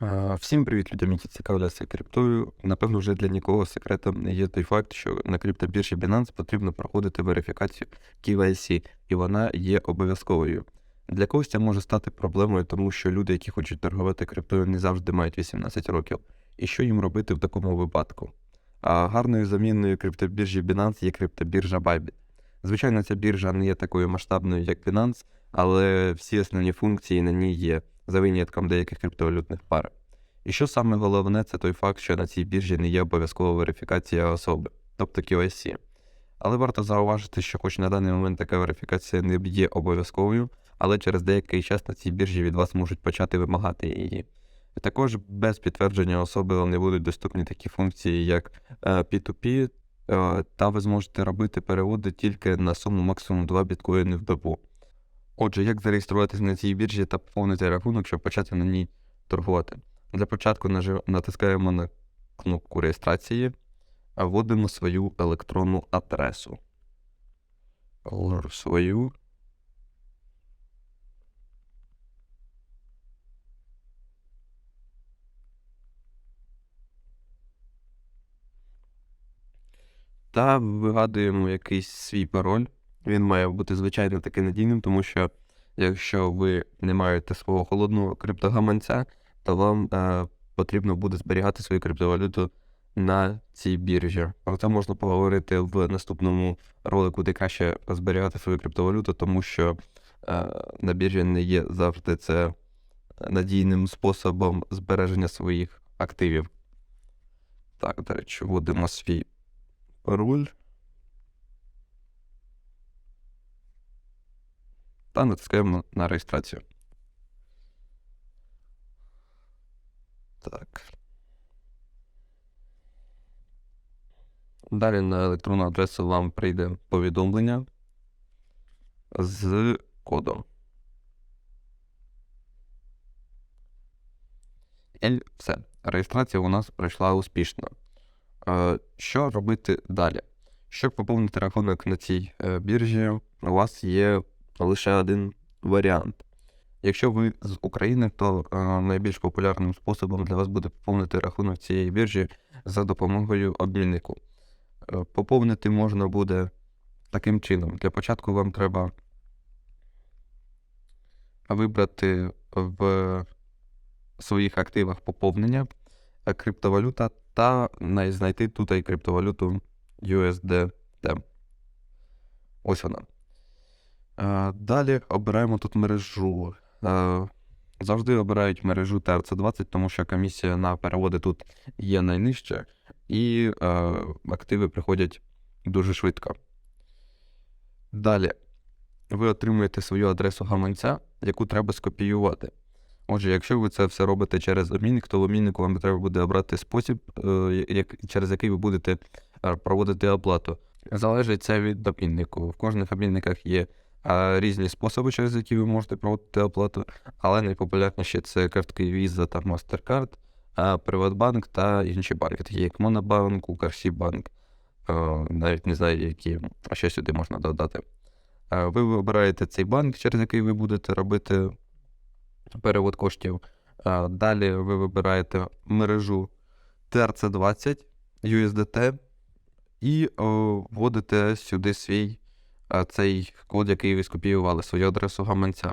А, Всім привіт людям, які цікавляться криптою. Напевно, вже для нікого секретом не є той факт, що на криптобіржі Binance потрібно проходити верифікацію KYC, і вона є обов'язковою. Для когось це може стати проблемою, тому що люди, які хочуть торгувати криптою, не завжди мають 18 років. І що їм робити в такому випадку? А гарною заміною криптобіржі Binance є криптобіржа Bybit. Звичайно, ця біржа не є такою масштабною, як Binance, але всі основні функції на ній є за винятком деяких криптовалютних пар. І що саме головне, це той факт, що на цій біржі не є обов'язкова верифікація особи, тобто KYC. Але варто зауважити, що хоч на даний момент така верифікація не є обов'язковою, але через деякий час на цій біржі від вас можуть почати вимагати її. Також без підтвердження особи не будуть доступні такі функції, як е, P2P, е, та ви зможете робити переводи тільки на суму максимум 2 біткоїни в добу. Отже, як зареєструватися на цій біржі та поповнити рахунок, щоб почати на ній торгувати? Для початку натискаємо на кнопку реєстрації, а вводимо свою електронну адресу. Свою. Та вигадуємо якийсь свій пароль. Він має бути звичайно таки надійним, тому що якщо ви не маєте свого холодного криптогаманця, то вам е, потрібно буде зберігати свою криптовалюту на цій біржі. Про це можна поговорити в наступному ролику, де краще зберігати свою криптовалюту, тому що е, на біржі не є завжди це надійним способом збереження своїх активів. Так, до речі, вводимо свій пароль. Та натискаємо на реєстрацію. Так. Далі на електронну адресу вам прийде повідомлення з кодом. І все. Реєстрація у нас пройшла успішно. Е, Що робити далі? Щоб поповнити рахунок на цій е, біржі, у вас є лише один варіант. Якщо ви з України, то е, найбільш популярним способом для вас буде поповнити рахунок цієї біржі за допомогою обміннику. Е, Поповнити можна буде таким чином. Для початку вам треба вибрати в своїх активах поповнення е, криптовалюта та знайти тут і криптовалюту USDT. Ось вона. Е, Далі обираємо тут мережу. Е, Завжди обирають мережу TRC20, тому що комісія на переводи тут є найнижча, і е, активи приходять дуже швидко. Далі ви отримуєте свою адресу гаманця, яку треба скопіювати. Отже, якщо ви це все робите через обмінник, то в обміннику вам треба буде обрати спосіб, через який ви будете проводити оплату. Залежить це від обміннику. В кожних обмінниках є різні способи, через які ви можете проводити оплату, але найпопулярніші це картки Visa та MasterCard, Приватбанк та інші банки, такі як Монобанк, Укрсібанк, е, навіть не знаю, які, що сюди можна додати. Е, Ви вибираєте цей банк, через який ви будете робити перевод коштів. Е, Далі ви вибираєте мережу TRC20 USDT і вводите сюди свій цей код, який ви скопіювали, свою адресу гаманця.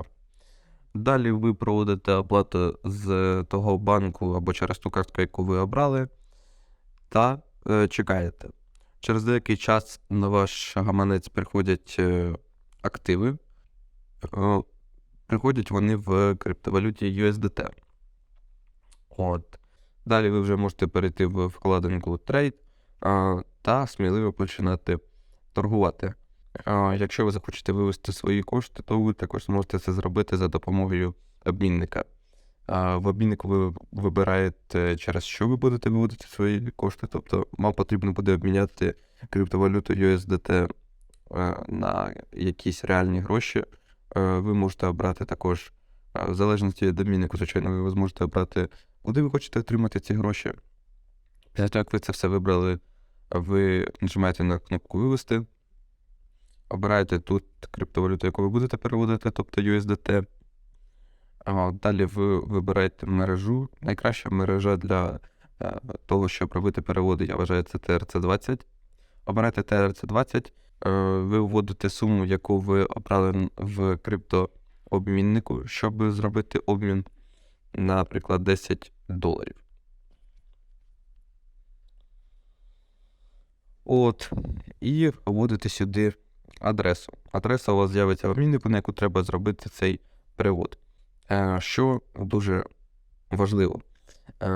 Далі ви проводите оплату з того банку або через ту картку, яку ви обрали, та е, чекаєте. Через деякий час на ваш гаманець приходять е, активи. Е, приходять вони в криптовалюті USDT. От. Далі ви вже можете перейти в вкладинку Trade а, та сміливо починати торгувати. Якщо ви захочете вивести свої кошти, то ви також зможете це зробити за допомогою обмінника. В обміннику ви вибираєте, через що ви будете виводити свої кошти. Тобто, вам потрібно буде обміняти криптовалюту USDT е, на якісь реальні гроші. Е, Ви можете обрати також, е, в залежності від обміннику, звичайно, ви зможете обрати, куди ви хочете отримати ці гроші. Після того, як ви це все вибрали, ви нажимаєте на кнопку Вивести, обираєте тут криптовалюту, яку ви будете переводити, тобто USDT. Далі ви вибираєте мережу. Найкраща мережа для е, того, щоб робити переводи, я вважаю, це TRC20. Обираєте TRC20, е, ви вводите суму, яку ви обрали в криптообміннику, щоб зробити обмін, наприклад, 10 доларів. От, і вводите сюди адресу. Адреса у вас з'явиться в обміннику, на яку треба зробити цей перевод. Е, Що дуже важливо, е,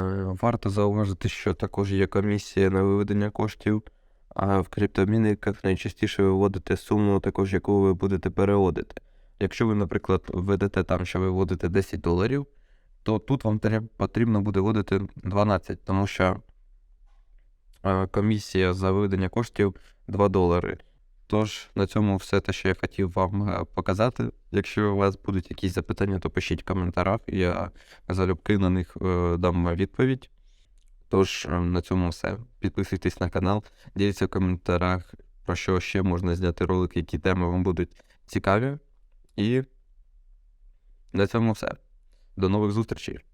варто зауважити, що також є комісія на виведення коштів, а в криптообмінниках найчастіше ви вводите суму, також яку ви будете переводити. Якщо ви, наприклад, введете там, що ви вводите 10 доларів, то тут вам потрібно буде вводити 12, тому що е, комісія за виведення коштів 2 долари. Тож на цьому все те, що я хотів вам е, показати. Якщо у вас будуть якісь запитання, то пишіть в коментарях, я залюбки на них е, дам відповідь. Тож е, на цьому все. Підписуйтесь на канал, діліться в коментарях, про що ще можна зняти ролики, які теми вам будуть цікаві. І на цьому все. До нових зустрічей!